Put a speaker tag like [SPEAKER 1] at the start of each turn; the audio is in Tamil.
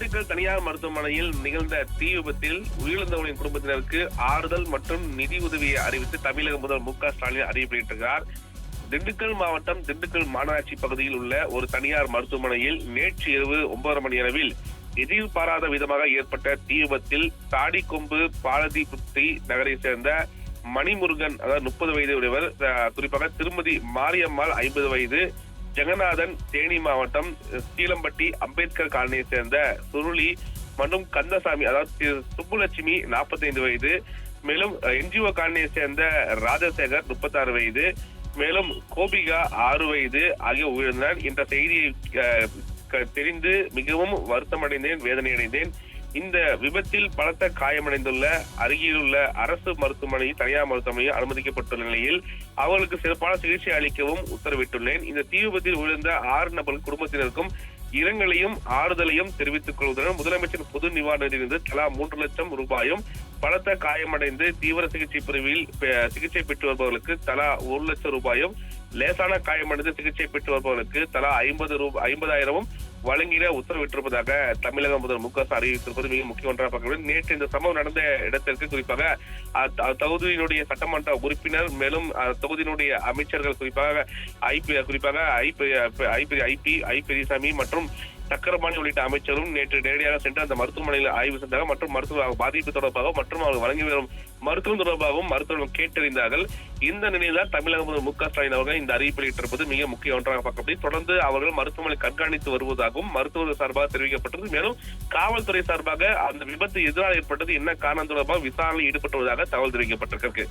[SPEAKER 1] திண்டுக்கல் தனியார் மருத்துவமனையில் நிகழ்ந்த தீ விபத்தில் உயிரிழந்தவர்களின் குடும்பத்தினருக்கு ஆறுதல் மற்றும் நிதி உதவியை அறிவித்து தமிழக முதல்வர் மு க ஸ்டாலின் அறிவிப்பிட்டிருக்கிறார் திண்டுக்கல் மாவட்டம் திண்டுக்கல் மாநகராட்சி பகுதியில் உள்ள ஒரு தனியார் மருத்துவமனையில் நேற்று இரவு ஒன்பதரை மணி அளவில் எதிர்பாராத விதமாக ஏற்பட்ட தீ விபத்தில் தாடிக்கொம்பு பாலதிபுத்தி நகரை சேர்ந்த மணிமுருகன் அதாவது முப்பது வயது உடையவர் குறிப்பாக திருமதி மாரியம்மாள் ஐம்பது வயது ஜெகநாதன் தேனி மாவட்டம் சீலம்பட்டி அம்பேத்கர் காலனியை சேர்ந்த சுருளி மற்றும் கந்தசாமி அதாவது சுப்புலட்சுமி 45 வயது. மேலும் என்ஜிஓ காலனியை சேர்ந்த ராஜசேகர் 36 வயது. மேலும் கோபிகா ஆறு வயது ஆகிய உயிரிழந்தனர் இந்த செய்தியை க- தெரிந்து மிகவும் வருத்தமடைந்தேன் வேதனையடைந்தேன். இந்த விபத்தில் பலத்த காயமடைந்துள்ள அருகிலுள்ள அரசு மருத்துவமனை தனியார் மருத்துவமனையில் அனுமதிக்கப்பட்டுள்ள நிலையில் அவர்களுக்கு சிறப்பான சிகிச்சை அளிக்கவும் உத்தரவிட்டுள்ளேன். இந்த தீ விபத்தில் விழுந்த ஆறு நபர் குடும்பத்தினருக்கும் இரங்கலையும் ஆறுதலையும் தெரிவித்துக் கொள்வதுடன் முதலமைச்சர் பொது நிவாரண நிதியிலிருந்து தலா மூன்று லட்சம் ரூபாயும் பலத்த காயமடைந்து தீவிர சிகிச்சை பிரிவில் சிகிச்சை பெற்று வருபவர்களுக்கு தலா ஒரு லட்சம் ரூபாயும் லேசான காயமடைந்து சிகிச்சை பெற்று வருபவர்களுக்கு தலா ஐம்பது ரூபாய் ஐம்பதாயிரமும் வழங்கிட உத்தரவிட்டிருப்பதாக தமிழக முதல்வர் மு க ஸ்டாலின் அறிவித்திருப்பது மிக முக்கிய ஒன்றாக பார்க்க வேண்டும் நேற்று இந்த சம்பவம் நடந்த இடத்திற்கு குறிப்பாக தொகுதியினுடைய சட்டமன்ற உறுப்பினர் மேலும் தொகுதியினுடைய அமைச்சர்கள் குறிப்பாக ஐபி குறிப்பாக I IP IP I Periyasamy மற்றும் சக்கரபாணி உள்ளிட்ட அமைச்சரும் நேற்று நேரடியாக சென்று அந்த மருத்துவமனையில் ஆய்வு செய்தார்கள். மற்றும் மருத்துவ பாதிப்பு தொடர்பாக மற்றும் அவர்கள் வழங்கி வரும் மருத்துவம் தொடர்பாகவும் மருத்துவர்கள் கேட்டறிந்தார்கள். இந்த நிலையில்தான் தமிழக முதல்வர் மு க ஸ்டாலின் அவர்கள் இந்த அறிவிப்பு வெளியிட்டிருப்பது மிக முக்கிய ஒன்றாக பார்க்கப்படுது தொடர்ந்து அவர்கள் மருத்துவமனை கண்காணித்து வருவதாகவும் மருத்துவர்கள் சார்பாக தெரிவிக்கப்பட்டது. மேலும் காவல்துறை சார்பாக அந்த விபத்து எதிராக ஏற்பட்டது. என்ன காரணம் தொடர்பாக விசாரணையில் ஈடுபட்டு வருவதாக தகவல் தெரிவிக்கப்பட்டிருக்கு